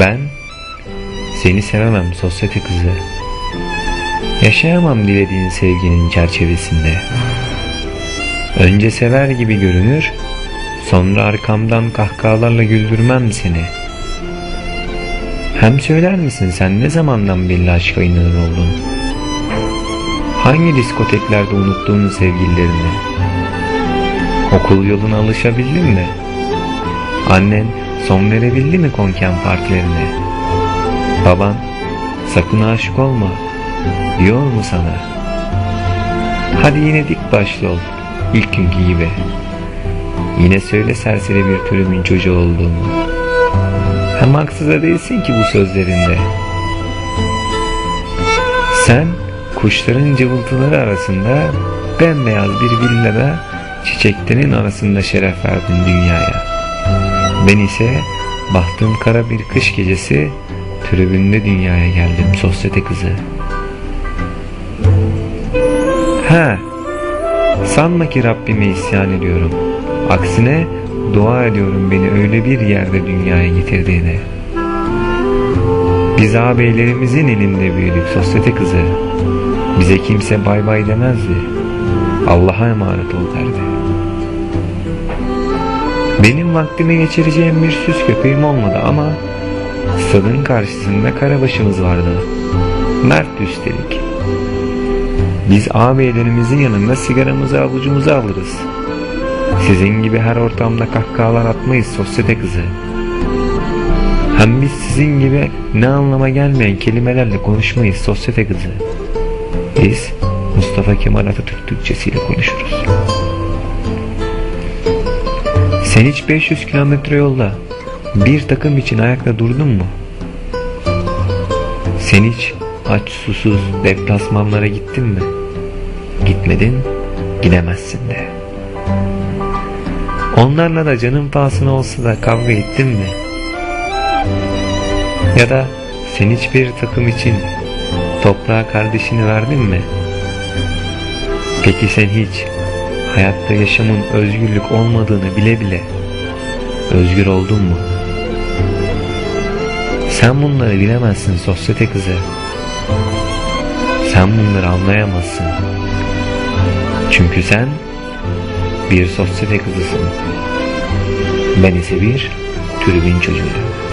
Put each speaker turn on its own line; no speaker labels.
Ben seni sevemem sosyete kızı. Yaşayamam dilediğin sevginin çerçevesinde. Önce sever gibi görünür, sonra arkamdan kahkahalarla güldürmem seni. Hem söyler misin sen ne zamandan belli aşka inanır oldun? Hangi diskoteklerde unuttuğun sevgililerini? Okul yoluna alışabildin mi? Annen son verebildi mi konken partilerine? Baban sakın aşık olma diyor mu sana? Hadi yine dik başlı ol ilk günkü gibi. Yine söyle serseri bir türümün çocuğu olduğumu. Hem haksız da değilsin ki bu sözlerinde. Sen kuşların cıvıltıları arasında bembeyaz bir villada çiçeklerin arasında şeref verdin dünyaya. Ben ise bahtım kara bir kış gecesi tribünde dünyaya geldim sosyete kızı. Ha, sanma ki Rabbime isyan ediyorum. Aksine dua ediyorum beni öyle bir yerde dünyaya getirdiğine. Biz ağabeylerimizin elinde büyüdük sosyete kızı. Bize kimse bay bay demezdi. Allah'a emanet ol derdi. Benim vaktimi geçireceğim bir süs köpeğim olmadı ama stadın karşısında karabaşımız vardı. Mert üstelik. Biz ağabeylerimizin yanında sigaramızı avucumuza alırız. Sizin gibi her ortamda kahkahalar atmayız sosyete kızı. Hem biz sizin gibi ne anlama gelmeyen kelimelerle konuşmayız sosyete kızı. Biz Mustafa Kemal Atatürk Türkçesiyle konuşuruz. Sen hiç 500 kilometre yolda bir takım için ayakta durdun mu? Sen hiç aç susuz deplasmanlara gittin mi? Gitmedin, gidemezsin de. Onlarla da canın pahasına olsa da kavga ettin mi? Ya da sen hiçbir takım için toprağa kardeşini verdin mi? Peki sen hiç hayatta yaşamın özgürlük olmadığını bile bile özgür oldun mu? Sen bunları bilemezsin sosyete kızı. Sen bunları anlayamazsın. Çünkü sen bir sosyete kızısın. Ben ise bir tribün çocuğuyum.